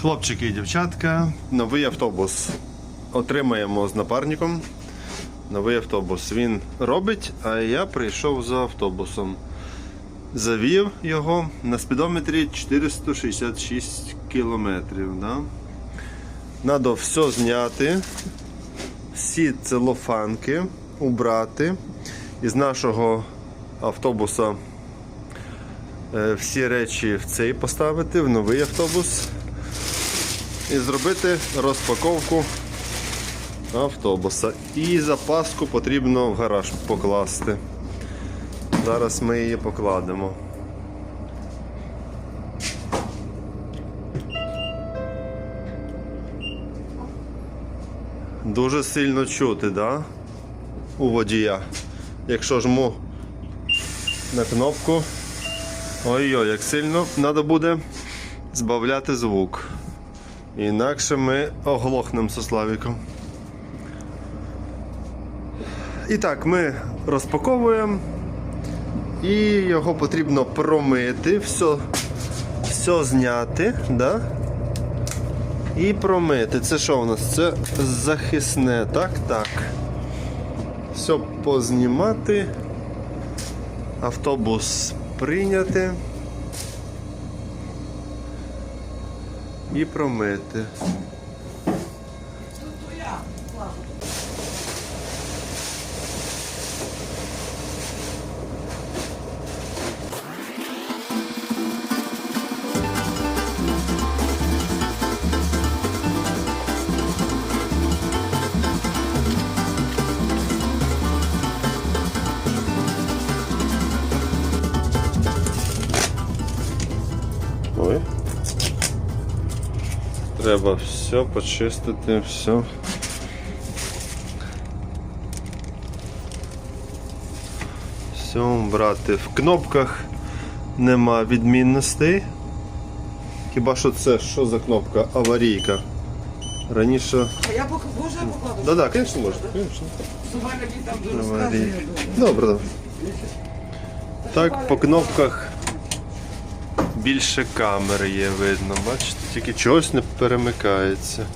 Хлопчики і дівчатка, новий автобус. Отримаємо з напарником. Новий автобус. Він робить, а я прийшов за автобусом. Завів його на спідометрі 466 кілометрів. Да? Надо все зняти, всі целофанки убрати. Із нашого автобуса е, всі речі в цей поставити, в новий автобус і зробити розпаковку автобуса. І запаску потрібно в гараж покласти. Зараз ми її покладемо. Дуже сильно чути, да? У водія. Якщо жму на кнопку. Ой-ой, як сильно треба буде збавляти звук. Інакше ми оглохнемо зі Славіком. І так, ми розпаковуємо. І його потрібно промити, все, все зняти, да? І промити. Це що у нас? Це захисне, так? Так. Все познімати. Автобус прийняти. І промити. Треба все почистити, все. Все брати в кнопках нема відмінностей. Хіба що це що за кнопка? Аварійка. Раніше. А я я покладу? Да, да, звісно, можна. Звісно. Там дуже Добре, добре. Так, по кнопках більше камери є видно, бачите, тільки чогось не перемикається.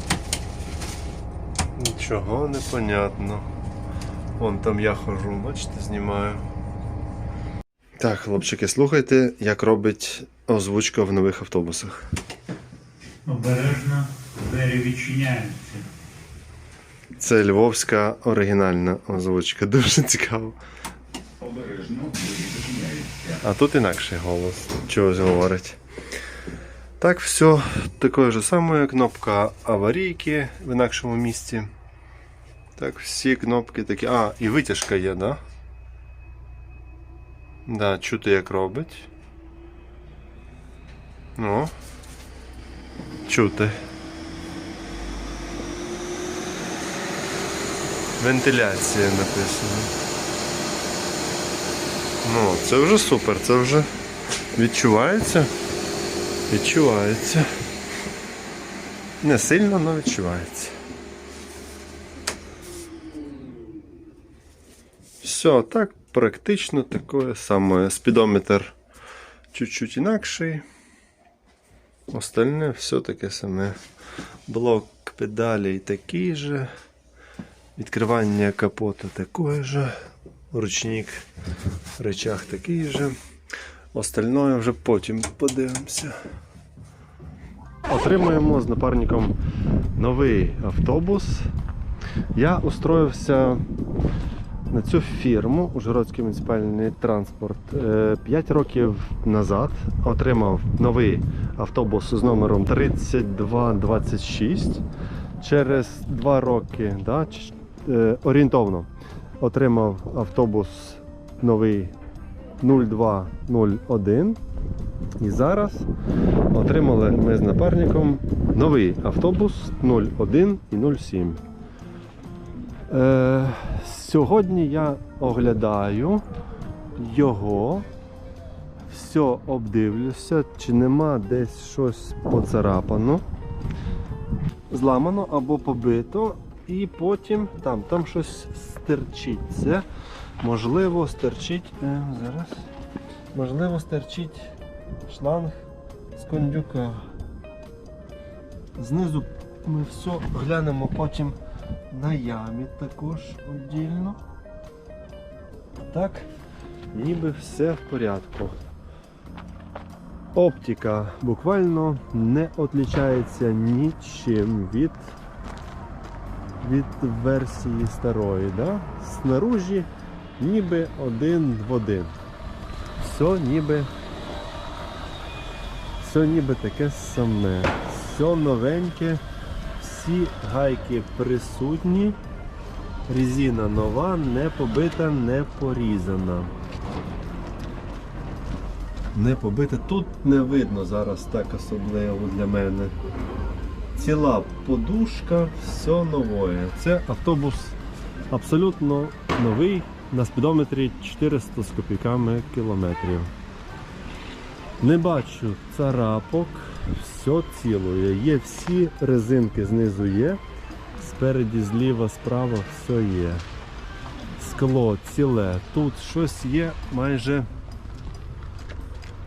Нічого не понятно. Вон там я хожу, бачите, знімаю. Так, хлопчики, слухайте, як робить озвучка в нових автобусах. Обережно двері відчиняються. Це львовська оригінальна озвучка, дуже цікаво. Обережно. А тут інакший голос чогось говорить. Так, все, такою ж самою кнопка аварійки в інакшому місці. Так, всі кнопки такі. А, і витяжка є, да? Да, чути як робить. Ну. Чути. Вентиляція написано. Ну, це вже супер, це вже відчувається. Відчувається. Не сильно, але відчувається. Все, так, практично таке саме. Спідометр чуть-чуть інакший. Остальне все таке саме. Блок педалей такий же. Відкривання капота такое же. Ручник речах такий же. Остальное вже потім подивимося. Отримуємо з напарником новий автобус. Я устроївся на цю фірму Ужгородський муніципальний транспорт 5 років назад. Отримав новий автобус з номером 3226. Через 2 роки да, е, орієнтовно отримав автобус новий 0201. І зараз отримали ми з напарником новий автобус 01 і 07. Е, сьогодні я оглядаю його, все обдивлюся, чи нема десь щось поцарапано, зламано або побито, і потім там, там щось стерчить. Це можливо стерчить. Е, зараз. Можливо, стерчить шланг з кондюка. Знизу ми все глянемо потім на ямі також віддільно. Так, ніби все в порядку. Оптика буквально не відрізняється нічим від, від версії старої. Да? Снаружі ніби один в один. Все ніби, все ніби таке саме. Все новеньке, всі гайки присутні. Резина нова, не побита, не порізана. Не побита. Тут не видно зараз так особливо для мене. Ціла подушка, все нове. Це автобус абсолютно новий на спідометрі 400 з копійками кілометрів. Не бачу царапок, все цілує. Є всі резинки знизу є. Спереді, зліва, справа все є. Скло ціле. Тут щось є майже.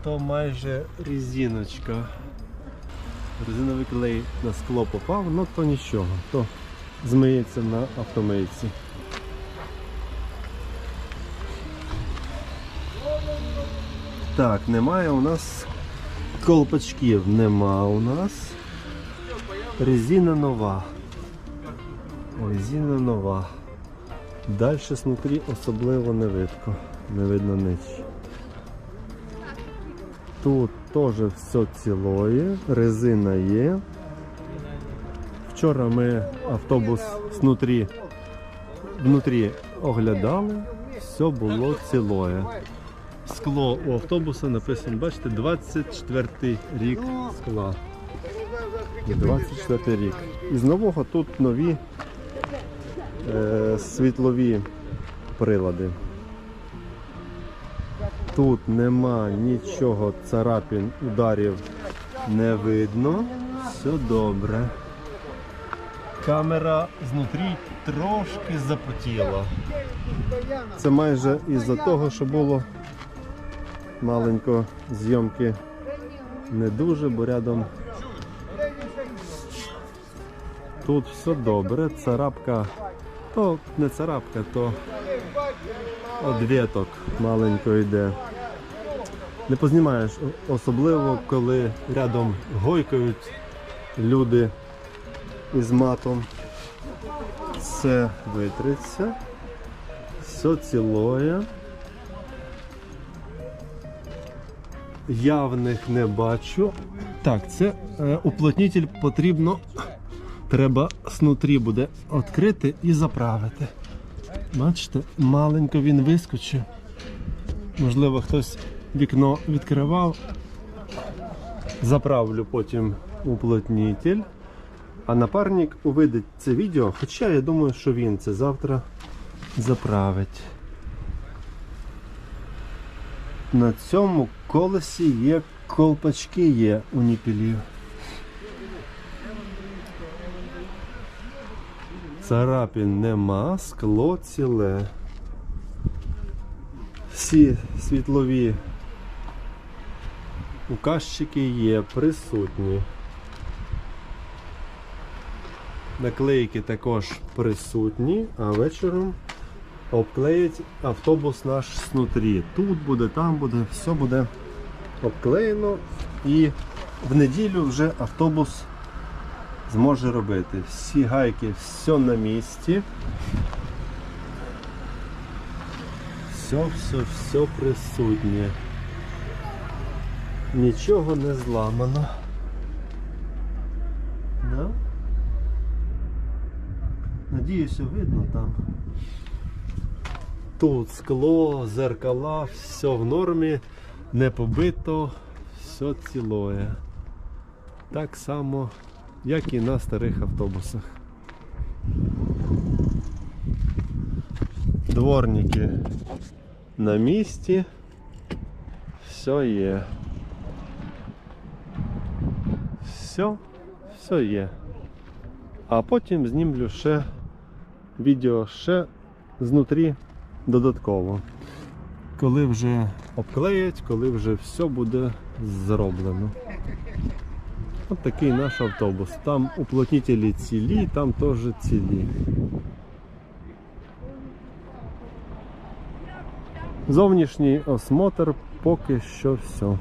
То майже резиночка. Резиновий клей на скло попав, ну то нічого, то змиється на автомийці. Так, немає у нас колпачків, нема у нас. Резина нова. Резина нова. Далі снутрі особливо не видно. Не видно ніч. Тут теж все цілоє, резина є. Вчора ми автобус снутрі, внутрі оглядали, все було цілоє. Скло у автобуса написано, бачите, 24 рік скла. 24 рік. Із нового тут нові е, світлові прилади. Тут нема нічого, царапін, ударів не видно. Все добре. Камера знутрі трошки запотіла. Це майже із-за того, що було маленько зйомки не дуже, бо рядом тут все добре. Царапка, то не царапка, то одвіток маленько йде. Не познімаєш, особливо коли рядом гойкають люди із матом. Все витриться, все цілує. Явних не бачу. Так, це е, уплотнитель потрібно. Треба снутрі буде відкрити і заправити. Бачите, маленько він вискочив. Можливо, хтось вікно відкривав. Заправлю потім уплотнитель. А напарник увидить це відео, хоча я думаю, що він це завтра заправить. На цьому колесі є колпачки є у ніпілів. Царапін нема, скло ціле. Всі світлові указчики є присутні. Наклейки також присутні, а вечором обклеять автобус наш снутрі. Тут буде, там буде, все буде обклеєно і в неділю вже автобус зможе робити. Всі гайки, все на місці. Все, все, все присутнє. Нічого не зламано. Да? Надіюся, видно там. Тут скло, зеркала, все в нормі, не побито, все цілує. Так само, як і на старих автобусах. Дворники на місці. Все є. Все, все є. А потім знімлю ще відео ще знутрі додатково. Коли вже обклеять, коли вже все буде зроблено. От такий наш автобус. Там уплотнителі цілі, там теж цілі. Зовнішній осмотр поки що все.